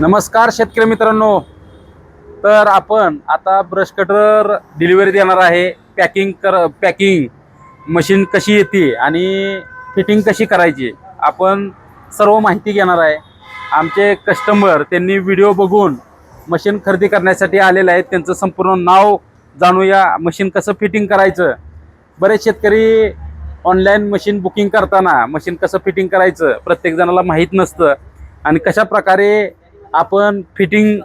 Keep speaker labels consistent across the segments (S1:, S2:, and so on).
S1: नमस्कार शेतकरी मित्रांनो. तर आपण आता ब्रश कटर डिलिव्हरी देणार आहे. पॅकिंग कर पॅकिंग मशीन कशी येते आणि फिटिंग कशी करायची आपण सर्व माहिती घेणार आहे. आमचे कस्टमर त्यांनी व्हिडिओ बघून मशीन खरेदी करण्यासाठी आलेले आहेत. त्यांचं संपूर्ण नाव जाणूया. मशीन कसं फिटिंग करायचं? बरेच शेतकरी ऑनलाईन मशीन बुकिंग करताना मशीन कसं फिटिंग करायचं? प्रत्येक जणाला माहीत नसतं. आणि कशा प्रकारे आपण फिटिंग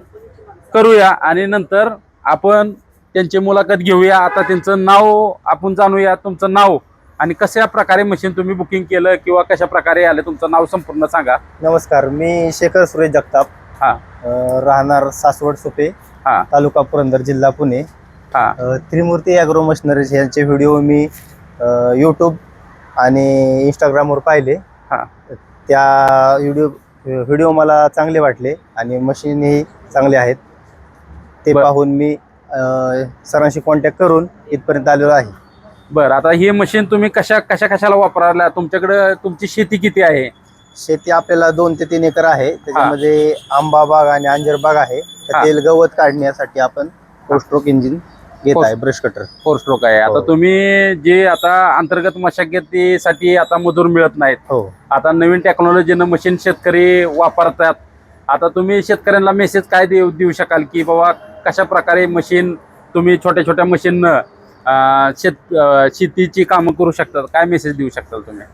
S1: करूया आणि नंतर आपण त्यांची मुलाखत घेऊया. आता त्यांचं नाव आपण जाणूया तुमचं नाव आणि कशा प्रकारे मशीन तुम्ही बुकिंग केलं किंवा कशा प्रकारे आलं तुमचं नाव संपूर्ण सांगा.
S2: नमस्कार मी शेखर सुरेश जगताप
S1: हां.
S2: अ, राहणार सासवड सुपे
S1: हां.
S2: तालुका पुरंदर जिल्हा पुणे.
S1: हां.
S2: अ, त्रिमूर्ती ॲग्रो मशिनरीज यांचे व्हिडिओ मी यूट्यूब आणि इंस्टाग्रामवर पाहिले.
S1: हां.
S2: त्या व्हिडिओ व्हिडिओ मला चांगले वाटले आणि मशीनही चांगले आहेत. ते
S1: बर.
S2: पाहून मी अ, सरांशी कॉन्टॅक्ट करून इथपर्यंत आलेलो आहे.
S1: बरं आता ही मशीन तुम्ही कशा कशा कशाला वापरायला? तुमच्याकडं तुमची शेती किती आहे?
S2: शेती आपल्याला दोन ते तीन एकर आहे. त्याच्यामध्ये आंबा बाग आणि अंजीर बाग आहे.
S1: हा.
S2: तेल गवत काढण्यासाठी आपण स्ट्रोक इंजिन घेत आहे ब्रश कटर
S1: फोर स्ट्रोक आहे. आता
S2: हो.
S1: तुम्ही जे आता अंतर्गत मशागतीसाठी आता मजूर मिळत नाहीत.
S2: हो.
S1: आता नवीन टेक्नॉलॉजीनं मशीन शेतकरी वापरतात. आता तुम्ही शेतकऱ्यांना मेसेज काय देऊ देऊ शकाल की बाबा कशा प्रकारे मशीन तुम्ही छोट्या छोट्या मशीननं अं, शेत शेतीची कामं करू शकतात? काय मेसेज देऊ शकताल तुम्ही?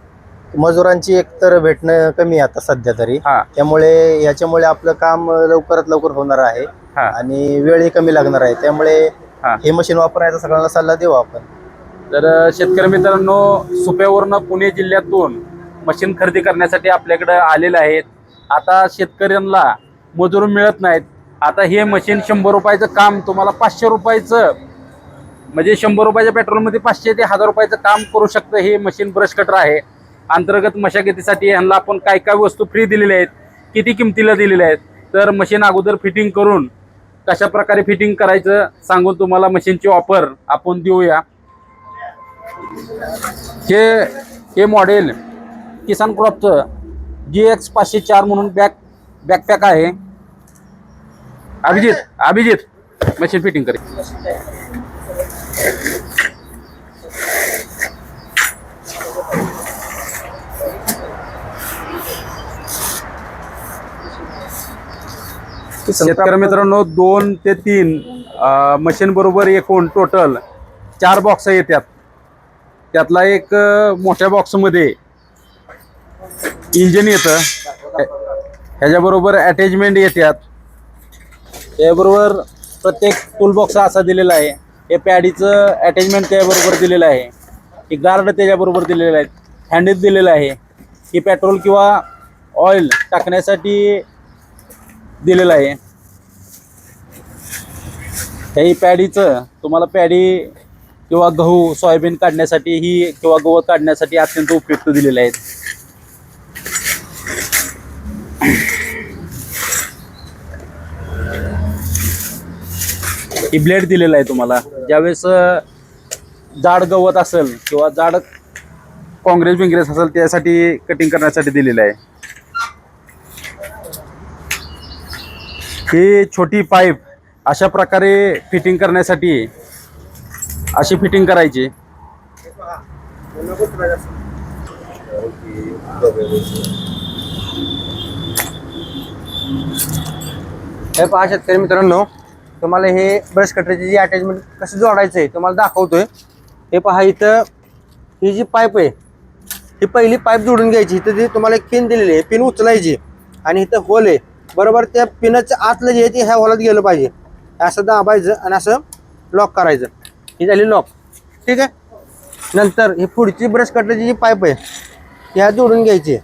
S2: मजुरांची एकतर भेटणं कमी आता सध्या तरी. त्यामुळे याच्यामुळे आपलं काम लवकरात लवकर होणार आहे. आणि वेळही कमी लागणार आहे. त्यामुळे
S1: हा.
S2: हे मशीन वापरायचा सगळ्यांना सल्ला देऊ आपण.
S1: तर अं, शेतकरी मित्रांनो सुप्यावरनं पुणे जिल्ह्यातून मशीन खरेदी करण्यासाठी आपल्याकडे आलेले आहेत. आता शेतकऱ्यांना मजूर मिळत नाहीत. आता हे मशीन शंभर रुपयाचं काम तुम्हाला पाचशे रुपयाचं म्हणजे शंभर रुपयाच्या पेट्रोलमध्ये पाचशे ते हजार रुपयाचं काम करू शकतं हे मशीन ब्रश कटर आहे. अंतर्गत मशागतीसाठी ह्यांना आपण काय काय वस्तू फ्री दिलेल्या आहेत किती किमतीला दिलेल्या आहेत तर मशीन अगोदर फिटिंग करून कशा प्रकारे फिटिंग करायचं सांगून तुम्हाला मशीनची ऑफर आपण देऊया. हे हे मॉडेल किसान क्रॉपचं जी एक्स पाचशे चार म्हणून बॅक बॅकपॅक आहे. अभिजित अभिजित मशीन फिटिंग करेल. करे शेतकरी मित्रांनो दोन ते तीन मशीन बरोबर एकूण टोटल चार बॉक्स येतात त्यातला एक मोठ्या बॉक्समध्ये इंजिन येतं. ह्या- ह्याच्याबरोबर अटॅचमेंट येतात त्याबरोबर प्रत्येक टूल बॉक्स असा दिलेला आहे. हे पॅडीचं अटॅचमेंट त्याबरोबर दिलेलं आहे. हे गार्ड त्याच्याबरोबर दिलेलं आहे हँडल दिलेलं आहे. हे पेट्रोल किंवा ऑइल टाकण्यासाठी दिलेलं आहे. हे पॅडीचं तुम्हाला पॅडी किंवा गहू सोयाबीन काढण्यासाठी ही किंवा गवत काढण्यासाठी अत्यंत उपयुक्त दिलेले आहेत. ही ब्लेड दिलेला आहे तुम्हाला. ज्यावेळेस जाड गवत असेल किंवा जाड काँग्रेस बिंग्रेस असेल त्यासाठी कटिंग करण्यासाठी दिलेलं आहे. ही छोटी पाईप अशा प्रकारे फिटिंग करण्यासाठी अशी फिटिंग करायची.
S3: हे पहा शेतकरी मित्रांनो तुम्हाला हे ब्रश कटरची जी अटॅचमेंट कसं जोडायचं आहे तुम्हाला दाखवतोय. हे पहा इथं ही जी पाईप आहे ही पहिली पाईप जोडून घ्यायची. इथं जी तुम्हाला एक पिन दिलेली आहे पिन उचलायची. आणि इथं होल आहे. बरोबर त्या पिनचं आतलं जे आहे ते ह्या हॉलात गेलं पाहिजे. असं दाबायचं आणि असं लॉक करायचं. ही झाली लॉक ठीक आहे? नंतर ही पुढची ब्रश कटरची जी पाईप आहे ह्या जोडून घ्यायची.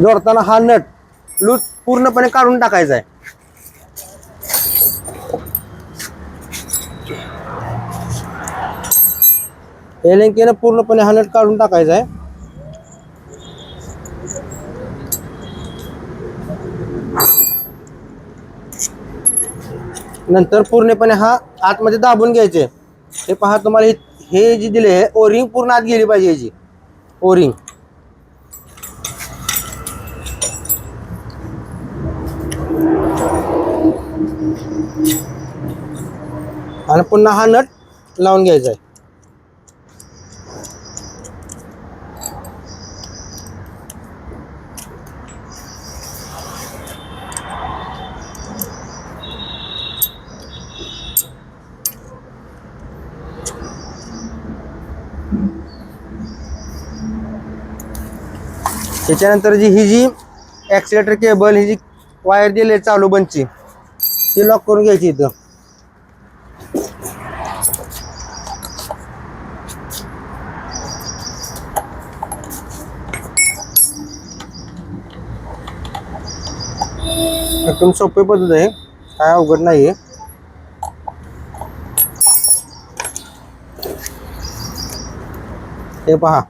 S3: जोडताना हा नट लूज पूर्णपणे काढून टाकायचा आहे. एलेंकेनं पूर्णपणे हा नट काढून टाकायचा आहे. नंतर पूर्णपणे हा आतमध्ये दाबून घ्यायचे. हे पहा तुम्हाला हे जी दिले आहे ओरिंग पूर्ण आत गेली पाहिजे याची. ओरिंग आणि पुन्हा हा नट लावून घ्यायचा आहे. त्याच्यानंतर जी ही जी ॲक्सिलेटर केबल ही जी वायर दिली आहे चालू बंदची ती लॉक करून घ्यायची इथं. एकदम सोपी पद्धत आहे. काय अवघड नाही आहे हे पहा.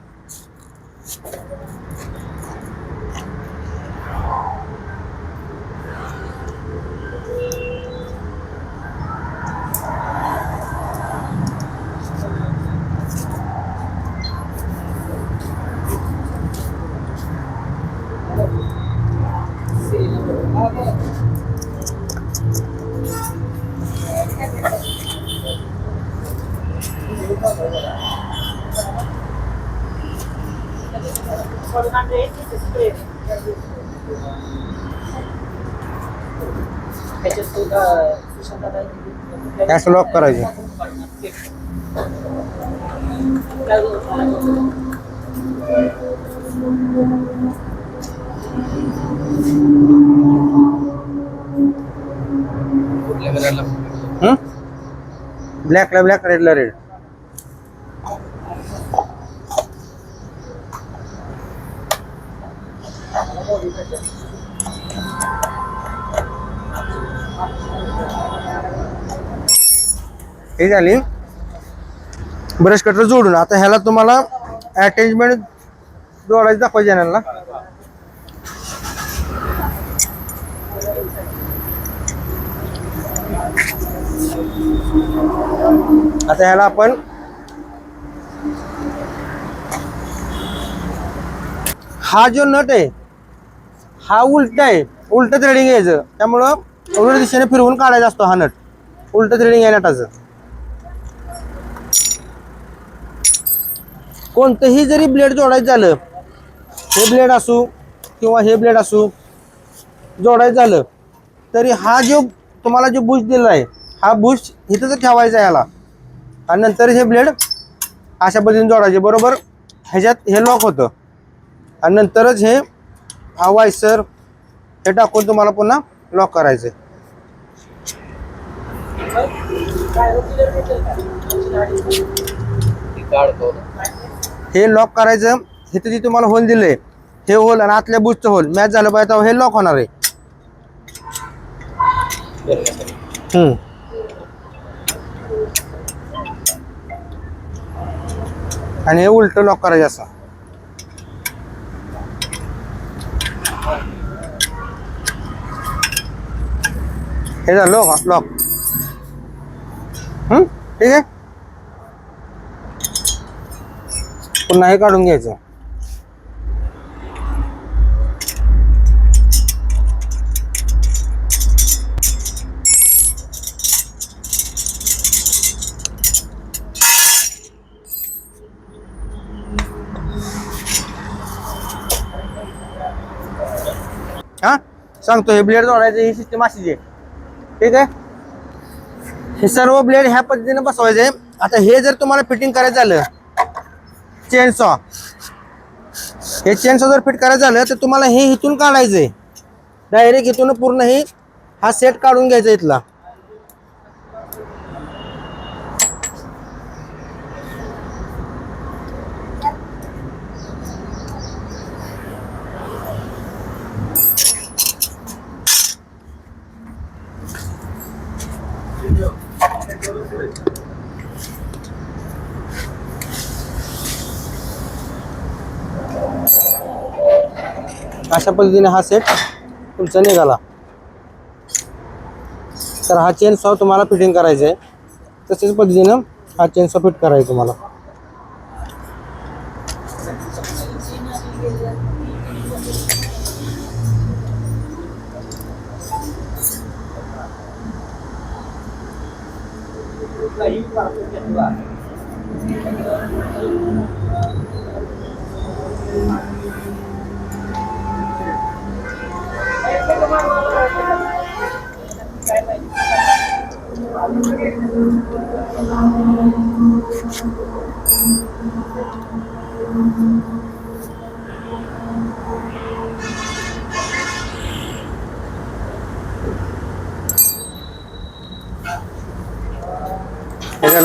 S3: कॅश लॉक करायचं. ब्लॅकला ब्लॅक रेडला रेड हे झाली. ब्रश कटर जोडून. आता ह्याला तुम्हाला अटॅचमेंट जोडायचं दाखवायचे चॅनलला आता ह्याला आपण हा जो नट आहे हा उलट आहे. उलट थ्रेडिंग यायचं त्यामुळं उलट दिशेने फिरवून काढायचा असतो हा नट. उलट थ्रेडिंग आहे नटाचं. कोणतंही जरी ब्लेड जोडायचं झालं हे ब्लेड असू किंवा हे ब्लेड असू जोडायचं झालं तरी हा जो तुम्हाला जो बुश दिला आहे हा बुश इथंच ठेवायचा आहे ह्याला आणि नंतर हे ब्लेड अशा पद्धतीने जोडायचे बरोबर? ह्याच्यात हे लॉक होतं. आणि नंतरच हे हा वायसर हे टाकून तुम्हाला पुन्हा लॉक करायचं आहे हे लॉक करायचं हे तर तुम्हाला होल दिलंय. हे होल आणि आतल्या बुशचं होल मॅच झालं पाहिजे हे लॉक होणार आहे. हम्म. आणि हे उलट लॉक करायचं असं. हे झालं लॉक हम्म? ठीक आहे? पुन्हा हे काढून घ्यायचं. हा? सांगतो हे ब्लेड जोडायचं ही सिस्टम अशीच आहे. ठीक आहे? हे सर्व ब्लेड ह्या पद्धतीने बसवायचे. आता हे जर तुम्हाला फिटिंग करायचं झालं चेनसॉ हे चेनसॉ जर फिट करायचं झालं तर तुम्हाला हे इथून काढायचं आहे डायरेक्ट इथून पूर्ण हे हा सेट काढून घ्यायचा इथला. अशा पद्धतीने हा सेट तुमचा निघाला. तर हा चेन सॉ तुम्हाला फिटिंग करायचं आहे तसेच पद्धतीनं हा चेन सॉ फिट करायचा तुम्हाला.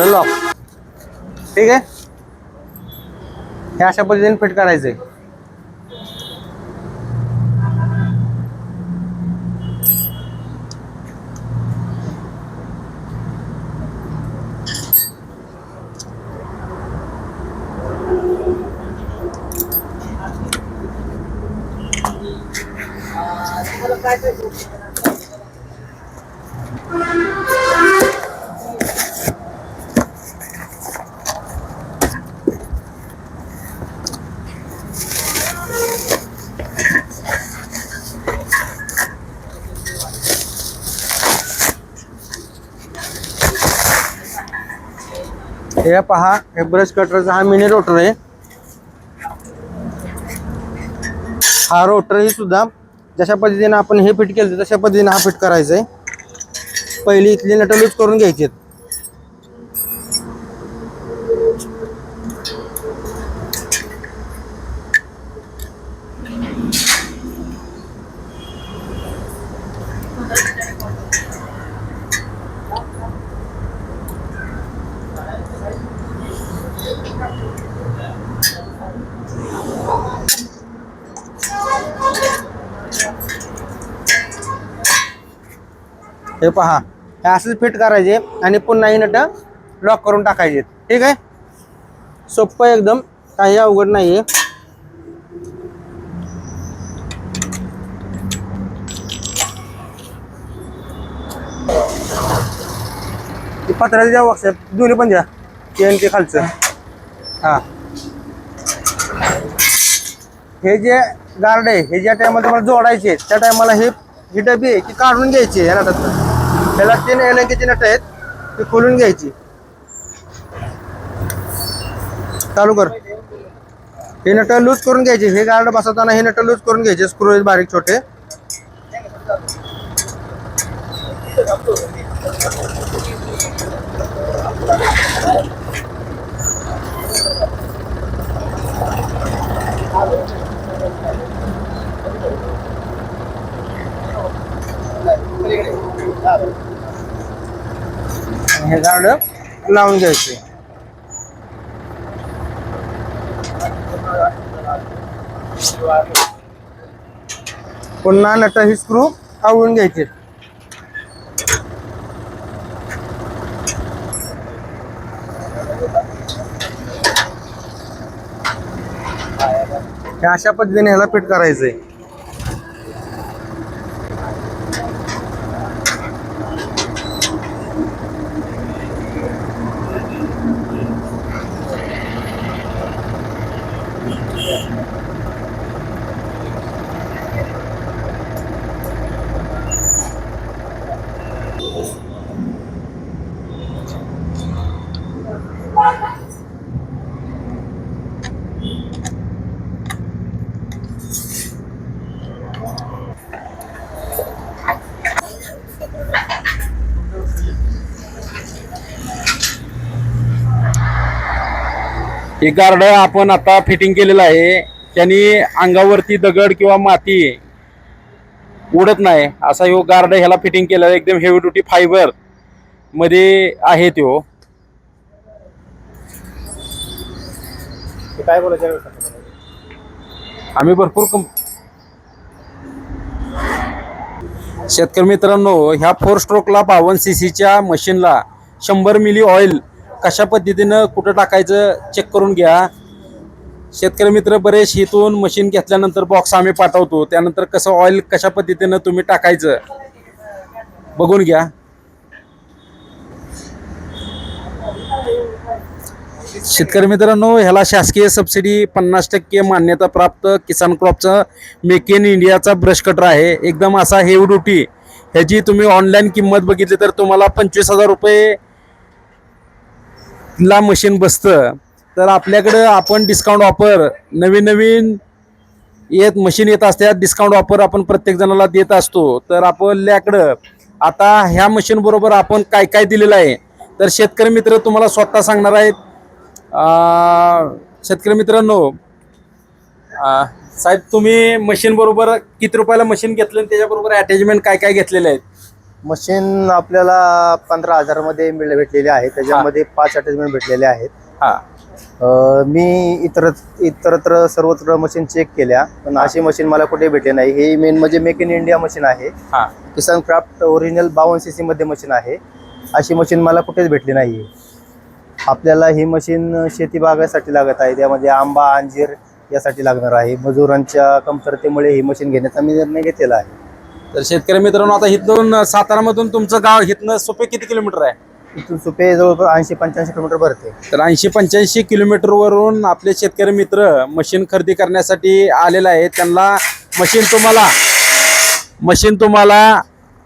S3: लॉक ठीक आहे. हे अशा पद्धतीने फिट करायचंय. हे पहा हे ब्रश कटरचा हा मिनी रोटर आहे. हा रोटर ही सुद्धा जशा पद्धतीने आपण हे फिट केलं तशा पद्धतीने हा फिट करायचा आहे पहिली इथली नट लूज करून घ्यायची हे पहा. हे असंच फिट करायचे आणि पुन्हा ही नट लॉक करून टाकायचे. ठीक आहे? सोप्पं एकदम. काही अवघड नाही आहे पत्राचे द्या बॉक्स दोन्ही पण द्या. ते ते खालचं. हां. हे जे गार्ड आहे हे ज्या टायमाला तुम्हाला जोडायचे त्या टायमाला हे ही डबी आहे ती काढून घ्यायची या नटातनं त्याला तीन एलंकीची नट आहेत ती खोलून घ्यायची. चालू कर. हे नट लूज करून घ्यायचे. हे गार्ड बसवताना हे नट लूज करून घ्यायचे. स्क्रू बारीक छोटे. हे झाड लावून घ्यायचे. पुन्हा नट ही स्क्रू आवळून घ्यायचे. अशा पद्धतीने ह्याला फिट करायचंय.
S1: हे गार्ड आपण आता फिटिंग केलेलं आहे. त्यांनी अंगावरती दगड किंवा माती उडत नाही. असा ह्यो गार्ड ह्याला फिटिंग केलेला आहे. एकदम हेवी ड्युटी फायबरमध्ये आहे तो.
S2: काय बोलायचं
S1: आम्ही भरपूर कं शेतकरी मित्रांनो ह्या फोर स्ट्रोकला बावन्न सी सीच्या मशीनला शंभर मिली ऑइल कशा पद्धतीनं कुठं टाकायचं चेक करून घ्या. शेतकरी मित्र बरेच इथून मशीन घेतल्यानंतर बॉक्स आम्ही पाठवतो. त्यानंतर कसं ऑइल कशा पद्धतीनं तुम्ही टाकायचं बघून घ्या. शेतकरी मित्रांनो ह्याला शासकीय सबसिडी पन्नास टक्के मान्यता प्राप्त किसान क्रॉपचं मेक इन इंडियाचा ब्रश कटर आहे. एकदम असा हेव ड्युटी ह्याची तुम्ही ऑनलाईन किंमत बघितली तर तुम्हाला पंचवीस हजार रुपये ला मशीन बसतं तर आपल्याकडं आपण डिस्काउंट ऑफर नवीन नवीन येत मशीन येत असतात डिस्काउंट ऑफर आपण प्रत्येक जणाला देत असतो. तर आपल्याकडं आता ह्या मशीन बरोबर आपण काय काय दिलेलं आहे? तर शेतकरी मित्र तुम्हाला स्वतः सांगणार आहेत. शेतकरी मित्रांनो साहेब तुम्ही मशीन बरोबर किती रुपयाला मशीन घेतलं आणि त्याच्याबरोबर अटॅचमेंट काय काय घेतलेले आहेत
S2: मशीन आपल्याला पंधरा हजारमध्ये मिळ भेटलेली आहे. त्याच्यामध्ये पाच अटॅचमेंट भेटलेले आहेत.
S1: हा.
S2: अ, मी इतर इतरत्र सर्वत्र मशीन चेक केल्या पण अशी मशीन मला कुठे भेटली नाही. ही मेन म्हणजे मेक इन इंडिया मशीन आहे.
S1: हा.
S2: किसान क्राफ्ट ओरिजिनल बावन्न सी मध्ये मशीन आहे. अशी मशीन मला कुठेच भेटली नाही आपल्याला ही मशीन शेती बागासाठी लागत आहे. त्यामध्ये आंबा अंजीर यासाठी लागणार आहे. मजुरांच्या कमतरतेमुळे ही मशीन घेण्याचा मी निर्णय घेतलेला आहे.
S1: तर शेतकरी मित्रांनो आता इथून सातारामधून तुमचं गाव इथनं सोपे किती किलोमीटर आहे?
S2: इथून सुपे जवळपास ऐंशी पंच्याऐंशी किलोमीटर भरते.
S1: तर ऐंशी पंच्याऐंशी किलोमीटरवरून आपले शेतकरी मित्र मशीन खरेदी करण्यासाठी आलेला आहे त्यांना मशीन तुम्हाला मशीन तुम्हाला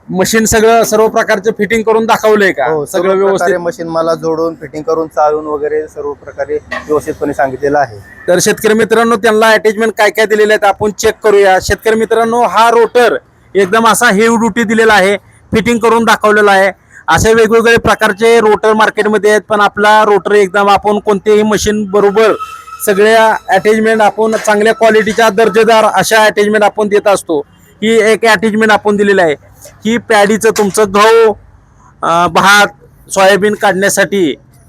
S1: मशीन सगळं सर्व प्रकारचे फिटिंग करून दाखवलंय का?
S2: हो
S1: सगळं व्यवस्थित?
S2: मशीन मला जोडून फिटिंग करून चालून वगैरे सर्व प्रकारे व्यवस्थितपणे सांगितलेलं आहे.
S1: तर शेतकरी मित्रांनो त्यांना अटॅचमेंट काय काय दिलेले आहेत आपण चेक करूया. शेतकरी मित्रांनो हा रोटर एकदम असा हेव ड्युटी दिलेला आहे फिटिंग करून दाखवलेला आहे. असे वेगवेगळे प्रकारचे रोटर मार्केटमध्ये आहेत पण आपला रोटर एकदम आपण कोणतेही मशीन बरोबर सगळ्या अटॅचमेंट आपण चांगल्या क्वालिटीच्या दर्जेदार अशा अटॅचमेंट आपण देत असतो. ही एक अटॅचमेंट आपण दिलेलं आहे. ही पॅडीचं तुमचं गहू भात सोयाबीन काढण्यासाठी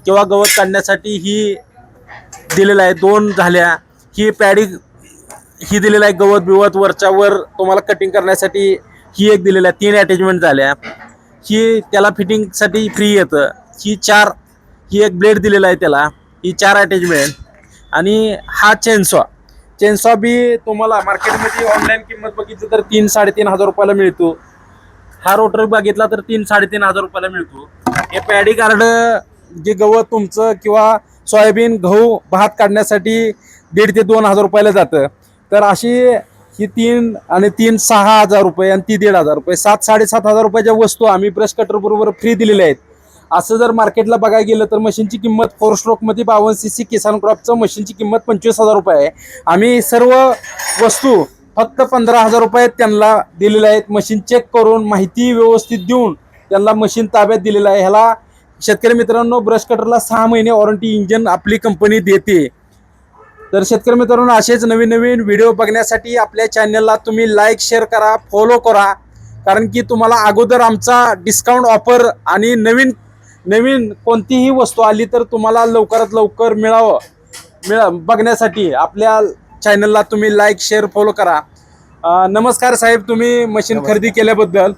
S1: किंवा गवत काढण्यासाठी ही दिलेलं आहे. दोन झाल्या. ही पॅडी ही दिलेलं आहे गवत बिवत वरच्या वर तुम्हाला कटिंग करण्यासाठी ही एक दिलेलं आहे. तीन अटॅचमेंट झाल्या. ही त्याला फिटिंगसाठी फ्री येतं. ही चार ही एक ब्लेड दिलेला आहे त्याला. ही चार अटॅचमेंट आणि हा चेनसॉ चेनसॉ बी तुम्हाला मार्केटमध्ये ऑनलाईन किंमत बघितली तर तीन साडेतीन हजार रुपयाला मिळतो. हा रोटर बघितला तर तीन साडेतीन हजार रुपयाला मिळतो. हे पॅडी कार्ड जे गवत तुमचं किंवा सोयाबीन गहू भात काढण्यासाठी दीड ते दोन हजार रुपयाला जातं. तर अशी ही तीन आणि तीन सहा हजार रुपये आणि ती दीड हजार रुपये. सात साडेसात हजार रुपयाच्या वस्तू आम्ही ब्रश कटर बरोबर फ्री दिलेल्या आहेत. असं जर मार्केटला बघायला गेलं तर मशीनची किंमत फोर स्ट्रोकमध्ये बावन्न सी सी किसान क्रॉपचं मशीनची किंमत पंचवीस हजार रुपये आहे. आम्ही सर्व वस्तू फक्त पंधरा हजार रुपये त्यांना दिलेल्या आहेत. मशीन चेक करून माहिती व्यवस्थित देऊन त्यांना मशीन ताब्यात दिलेलं आहे. ह्याला शेतकरी मित्रांनो ब्रश कटरला सहा महिने वॉरंटी इंजन आपली कंपनी देते. तर शेतकरी मित्रांनो असेच नवीन नवीन व्हिडिओ बघण्यासाठी आपल्या चॅनलला तुम्ही लाईक शेअर करा फॉलो करा. कारण की तुम्हाला अगोदर आमचा डिस्काउंट ऑफर आणि नवीन नवीन कोणतीही वस्तू आली तर तुम्हाला लवकरात लवकर मिळावं मिळा बघण्यासाठी आपल्या चॅनलला तुम्ही लाईक शेअर फॉलो करा. नमस्कार साहेब तुम्ही मशीन. खरेदी केल्याबद्दल.